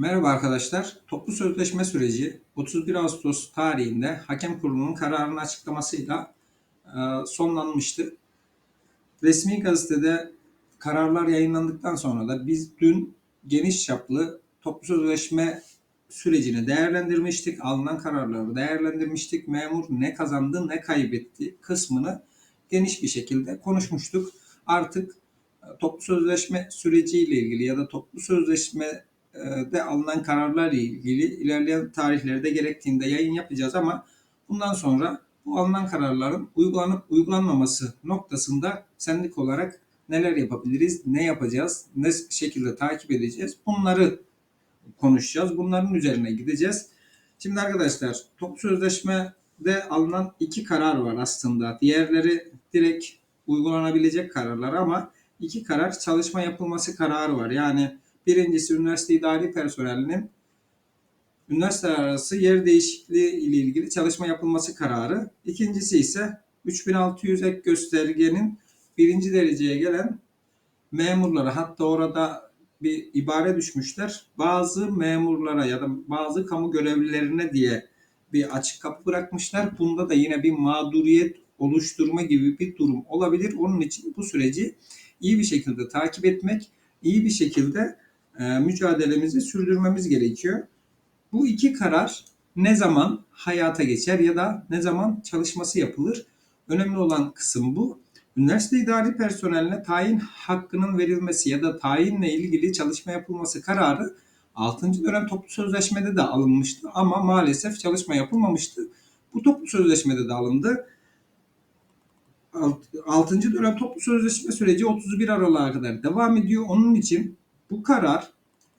Merhaba arkadaşlar. Toplu sözleşme süreci 31 Ağustos tarihinde hakem kurulunun kararının açıklamasıyla e, sonlanmıştı. Resmi gazetede kararlar yayınlandıktan sonra da biz dün geniş çaplı toplu sözleşme sürecini değerlendirmiştik. Alınan kararları değerlendirmiştik. Memur ne kazandı ne kaybetti kısmını geniş bir şekilde konuşmuştuk. Artık e, toplu sözleşme süreciyle ilgili ya da toplu sözleşme de alınan kararlarla ilgili ilerleyen tarihlerde gerektiğinde yayın yapacağız ama bundan sonra bu alınan kararların uygulanıp uygulanmaması noktasında sendik olarak neler yapabiliriz, ne yapacağız, ne şekilde takip edeceğiz bunları konuşacağız. Bunların üzerine gideceğiz. Şimdi arkadaşlar toplu sözleşmede alınan iki karar var aslında. Diğerleri direkt uygulanabilecek kararlar ama iki karar çalışma yapılması kararı var. Yani Birincisi üniversite idari personelinin üniversiteler arası yer değişikliği ile ilgili çalışma yapılması kararı. İkincisi ise 3600 ek göstergenin birinci dereceye gelen memurlara hatta orada bir ibare düşmüşler. Bazı memurlara ya da bazı kamu görevlilerine diye bir açık kapı bırakmışlar. Bunda da yine bir mağduriyet oluşturma gibi bir durum olabilir. Onun için bu süreci iyi bir şekilde takip etmek, iyi bir şekilde e, mücadelemizi sürdürmemiz gerekiyor. Bu iki karar ne zaman hayata geçer ya da ne zaman çalışması yapılır? Önemli olan kısım bu. Üniversite idari personeline tayin hakkının verilmesi ya da tayinle ilgili çalışma yapılması kararı 6. dönem toplu sözleşmede de alınmıştı ama maalesef çalışma yapılmamıştı. Bu toplu sözleşmede de alındı. 6. dönem toplu sözleşme süreci 31 Aralık'a kadar devam ediyor. Onun için bu karar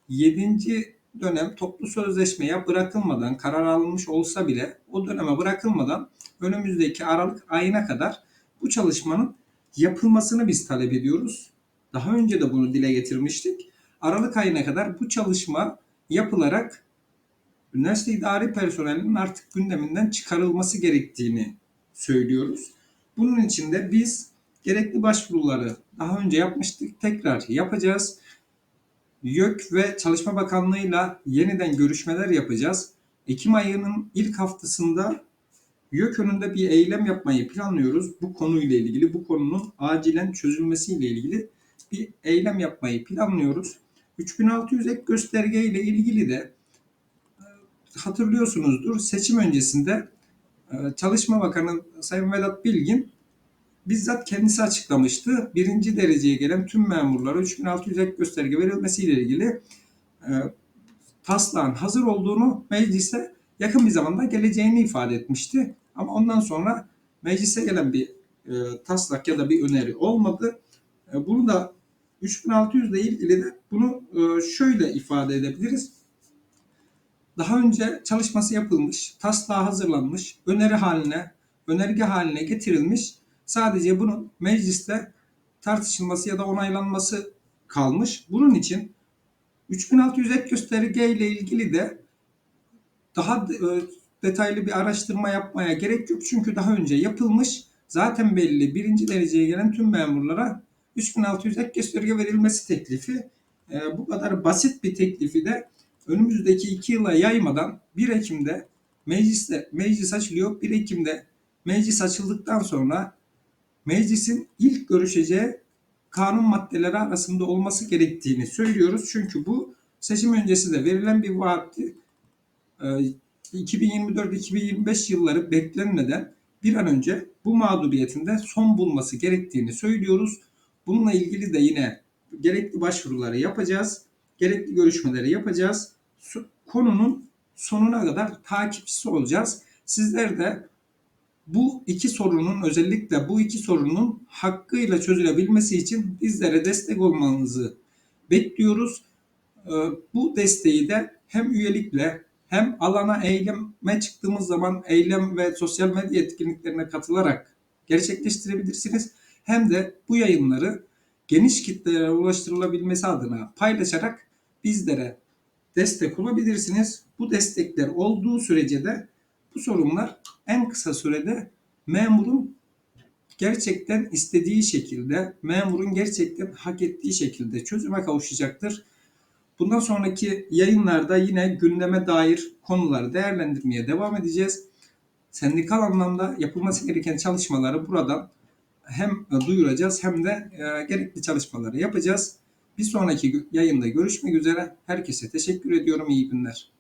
7. dönem toplu sözleşmeye bırakılmadan karar alınmış olsa bile o döneme bırakılmadan önümüzdeki Aralık ayına kadar bu çalışmanın yapılmasını biz talep ediyoruz. Daha önce de bunu dile getirmiştik. Aralık ayına kadar bu çalışma yapılarak üniversite idari personelinin artık gündeminden çıkarılması gerektiğini söylüyoruz. Bunun için de biz gerekli başvuruları daha önce yapmıştık. Tekrar yapacağız. YÖK ve Çalışma Bakanlığı'yla yeniden görüşmeler yapacağız. Ekim ayının ilk haftasında YÖK önünde bir eylem yapmayı planlıyoruz. Bu konuyla ilgili, bu konunun acilen çözülmesiyle ilgili bir eylem yapmayı planlıyoruz. 3600 ek gösterge ile ilgili de e, hatırlıyorsunuzdur seçim öncesinde e, Çalışma Bakanı Sayın Vedat Bilgin bizzat kendisi açıklamıştı. Birinci dereceye gelen tüm memurlara 3600 ek gösterge verilmesiyle ilgili e, taslağın hazır olduğunu meclise yakın bir zamanda geleceğini ifade etmişti. Ama ondan sonra meclise gelen bir e, taslak ya da bir öneri olmadı. E, bunu da 3600 ile ilgili de bunu e, şöyle ifade edebiliriz. Daha önce çalışması yapılmış, taslağı hazırlanmış, öneri haline, önerge haline getirilmiş Sadece bunun mecliste tartışılması ya da onaylanması kalmış. Bunun için 3600 ek gösterge ile ilgili de daha e, detaylı bir araştırma yapmaya gerek yok. Çünkü daha önce yapılmış zaten belli birinci dereceye gelen tüm memurlara 3600 ek gösterge verilmesi teklifi e, bu kadar basit bir teklifi de önümüzdeki iki yıla yaymadan 1 Ekim'de mecliste meclis açılıyor. 1 Ekim'de meclis açıldıktan sonra meclisin ilk görüşeceği kanun maddeleri arasında olması gerektiğini söylüyoruz. Çünkü bu seçim öncesi de verilen bir vaatti. 2024-2025 yılları beklenmeden bir an önce bu mağduriyetinde son bulması gerektiğini söylüyoruz. Bununla ilgili de yine gerekli başvuruları yapacağız. Gerekli görüşmeleri yapacağız. Konunun sonuna kadar takipçisi olacağız. Sizler de bu iki sorunun özellikle bu iki sorunun hakkıyla çözülebilmesi için bizlere destek olmanızı bekliyoruz. Ee, bu desteği de hem üyelikle hem alana eyleme çıktığımız zaman eylem ve sosyal medya etkinliklerine katılarak gerçekleştirebilirsiniz. Hem de bu yayınları geniş kitlelere ulaştırılabilmesi adına paylaşarak bizlere destek olabilirsiniz. Bu destekler olduğu sürece de bu sorunlar en kısa sürede memurun gerçekten istediği şekilde, memurun gerçekten hak ettiği şekilde çözüme kavuşacaktır. Bundan sonraki yayınlarda yine gündeme dair konuları değerlendirmeye devam edeceğiz. Sendikal anlamda yapılması gereken çalışmaları buradan hem duyuracağız hem de e, gerekli çalışmaları yapacağız. Bir sonraki yayında görüşmek üzere. Herkese teşekkür ediyorum. İyi günler.